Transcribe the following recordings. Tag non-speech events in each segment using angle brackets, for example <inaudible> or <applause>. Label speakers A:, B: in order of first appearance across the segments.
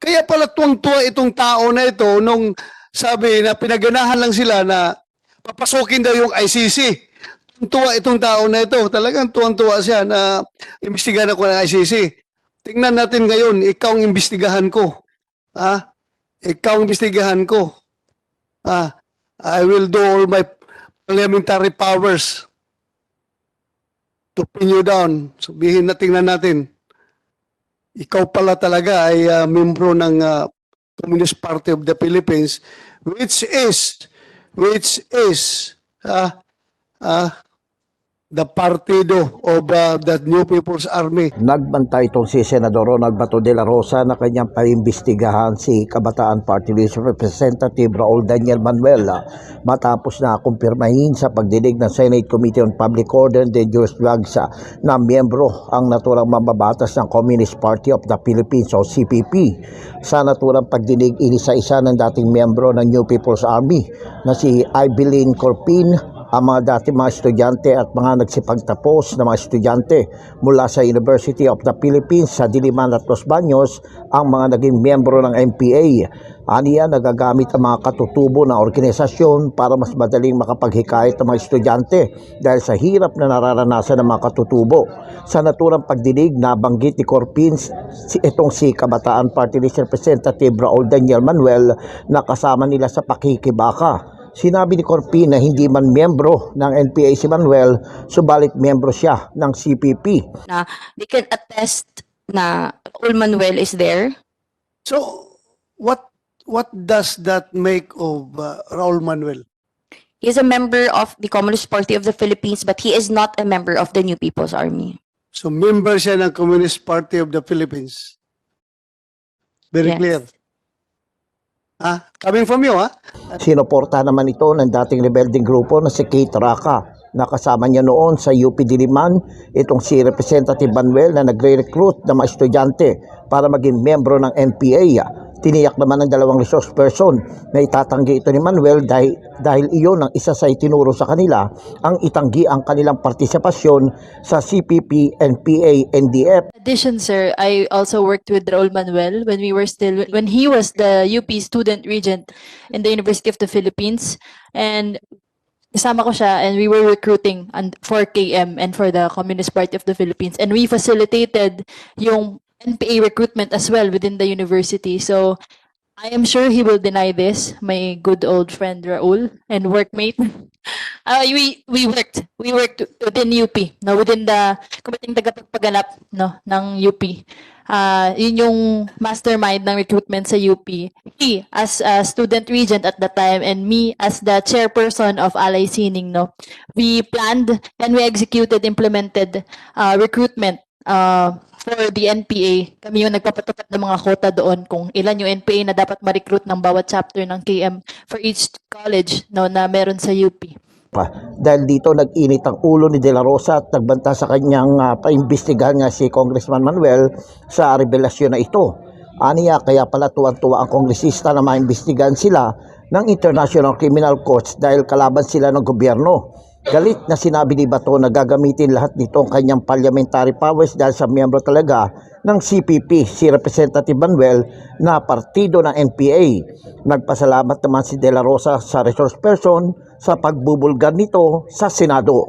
A: Kaya pala tuwang-tuwa itong tao na ito nung sabi na pinaganahan lang sila na papasukin daw yung ICC. Tuwa itong tao na ito. Talagang tuwang-tuwa siya na imbestigahan ako ng ICC. Tingnan natin ngayon, ikaw ang imbestigahan ko. Ha? Ikaw ang imbestigahan ko. Ah, I will do all my parliamentary powers to pin you down. Sabihin na tingnan natin. Ikaw pala talaga ay ah, membro ng ah, Communist Party of the Philippines which is which is ah ah, the partido of ah, the New People's Army.
B: Nagbantay itong si Senador Ronald Bato de la Rosa na kanyang paimbestigahan si Kabataan Party List Representative Raul Daniel Manuel ah, matapos na kumpirmahin sa pagdinig ng Senate Committee on Public Order and Dangerous Drugs ah, na miyembro ang naturang mababatas ng Communist Party of the Philippines o CPP. Sa naturang pagdinig inisa-isa ng dating miyembro ng New People's Army na si Ibeline Corpin ang mga dati mga estudyante at mga nagsipagtapos na mga estudyante mula sa University of the Philippines sa Diliman at Los Baños ang mga naging miyembro ng MPA. Aniya nagagamit ang mga katutubo ng organisasyon para mas madaling makapaghikayat ng mga estudyante dahil sa hirap na nararanasan ng mga katutubo. Sa naturang pagdinig, nabanggit ni Corpins si, itong si Kabataan Party Representative Raul Daniel Manuel na kasama nila sa pakikibaka. Sinabi ni Corpin na hindi man miyembro ng NPA si Manuel, subalit miyembro siya ng CPP.
C: na they can attest na Raul Manuel is there.
A: So what what does that make of ah, Raul Manuel?
C: He is a member of the Communist Party of the Philippines, but he is not a member of the New People's Army.
A: So member siya ng Communist Party of the Philippines. Very
C: Yes.
A: clear. Ah, coming from you, ha?
B: Sinuporta naman ito ng dating rebelding grupo na si Kate Raka. Nakasama niya noon sa UP Diliman itong si Representative Manuel na nagre-recruit ng mga estudyante para maging membro ng NPA. Tiniyak naman ng dalawang resource person na itatanggi ito ni Manuel dahil, dahil iyon ang isa sa itinuro sa kanila ang itanggi ang kanilang partisipasyon sa CPP, NPA, NDF
D: addition, sir, I also worked with Raul Manuel when we were still when he was the UP student regent in the University of the Philippines, and kasama ko siya, and we were recruiting and for KM and for the Communist Party of the Philippines, and we facilitated yung NPA recruitment as well within the university. So I am sure he will deny this, my good old friend Raul and workmate. Uh, <laughs> we we worked we worked within UP no within the kumiting tagapagpaganap no ng UP uh, yun yung mastermind ng recruitment sa UP he as a student regent at the time and me as the chairperson of Alay Sining no we planned and we executed implemented uh, recruitment uh, for the NPA kami yung nagpapatupad ng mga quota doon kung ilan yung NPA na dapat ma-recruit ng bawat chapter ng KM for each college no na meron sa UP
B: pa. Dahil dito nag-init ang ulo ni De La Rosa at nagbanta sa kanyang uh, paimbestigahan nga si Congressman Manuel sa revelasyon na ito. Aniya kaya pala tuwan-tuwa ang kongresista na maimbestigahan sila ng International Criminal Courts dahil kalaban sila ng gobyerno. Galit na sinabi ni Bato na gagamitin lahat nito ang kanyang parliamentary powers dahil sa miyembro talaga ng CPP, si Representative Manuel na partido ng NPA. Nagpasalamat naman si De La Rosa sa resource person sa pagbubulgar nito sa Senado.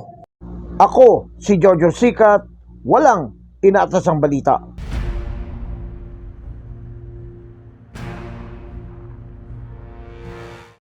B: Ako, si Giorgio Sikat, walang inaatas ang balita.